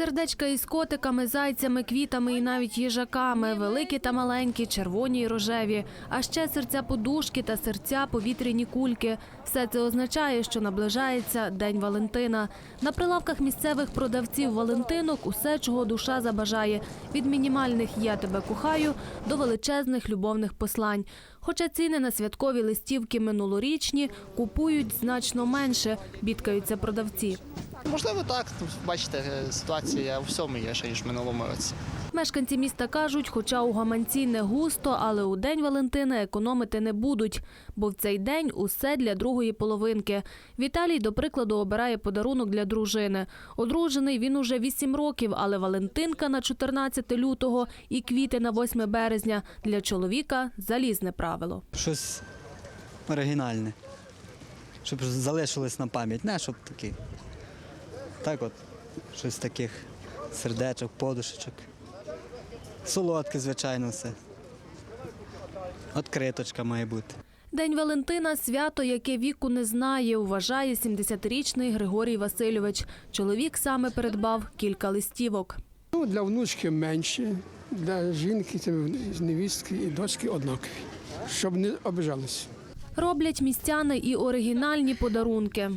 Сердечка із котиками, зайцями, квітами і навіть їжаками, великі та маленькі, червоні й рожеві, а ще серця подушки та серця повітряні кульки. Все це означає, що наближається День Валентина. На прилавках місцевих продавців Валентинок усе, чого душа забажає від мінімальних Я тебе кохаю до величезних любовних послань. Хоча ціни на святкові листівки минулорічні купують значно менше, бідкаються продавці. Можливо, так. Бачите, е, ситуація у всьому є ще ніж в минулому році. Мешканці міста кажуть, хоча у гаманці не густо, але у день Валентина економити не будуть, бо в цей день усе для другої половинки. Віталій, до прикладу, обирає подарунок для дружини. Одружений він уже 8 років, але Валентинка на 14 лютого і квіти на 8 березня для чоловіка залізне правило. щось оригінальне. Щоб залишилось на пам'ять, не щоб такі. Так от, щось таких сердечок, подушечок. Солодке, звичайно, все. Откриточка має бути. День Валентина свято, яке віку не знає, вважає 70-річний Григорій Васильович. Чоловік саме передбав кілька листівок. Ну, для внучки менше, для жінки, невістки і дочки однакові, щоб не обижалися. Роблять містяни і оригінальні подарунки.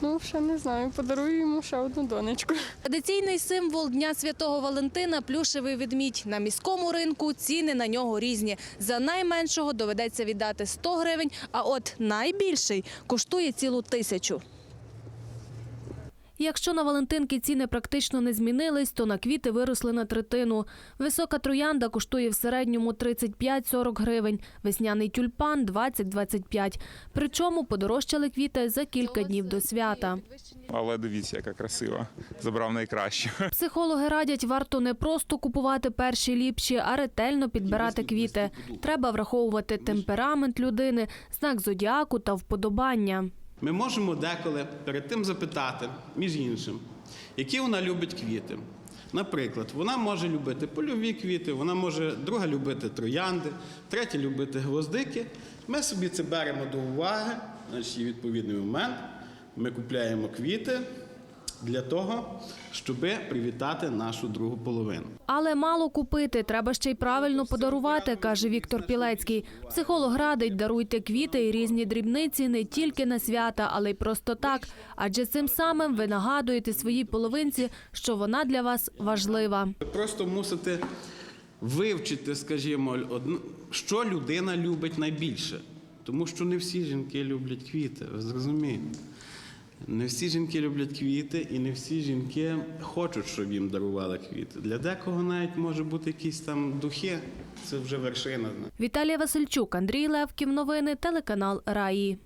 Ну, ще не знаю, подарую йому ще одну донечку. Традиційний символ Дня Святого Валентина плюшевий ведмідь. На міському ринку ціни на нього різні. За найменшого доведеться віддати 100 гривень, а от найбільший коштує цілу тисячу. Якщо на Валентинки ціни практично не змінились, то на квіти виросли на третину. Висока троянда коштує в середньому 35-40 гривень, весняний тюльпан – 20-25. Причому подорожчали квіти за кілька днів до свята. Але дивіться, яка красива. Забрав найкраще. Психологи радять, варто не просто купувати перші ліпші, а ретельно підбирати квіти. Треба враховувати темперамент людини, знак зодіаку та вподобання. Ми можемо деколи перед тим запитати, між іншим, які вона любить квіти. Наприклад, вона може любити польові квіти, вона може друга любити троянди, третя любити гвоздики. Ми собі це беремо до уваги, значить відповідний момент. Ми купляємо квіти для того, щоб привітати нашу другу половину. Але мало купити, треба ще й правильно подарувати, каже Віктор Пілецький. Психолог радить, даруйте квіти і різні дрібниці не тільки на свята, але й просто так. Адже цим самим ви нагадуєте своїй половинці, що вона для вас важлива. Ви просто мусите вивчити, скажімо, що людина любить найбільше. Тому що не всі жінки люблять квіти, ви зрозумієте. Не всі жінки люблять квіти, і не всі жінки хочуть, щоб їм дарували квіти. Для декого навіть може бути якісь там духи, це вже вершина. Віталія Васильчук, Андрій Левків. Новини, телеканал Раї.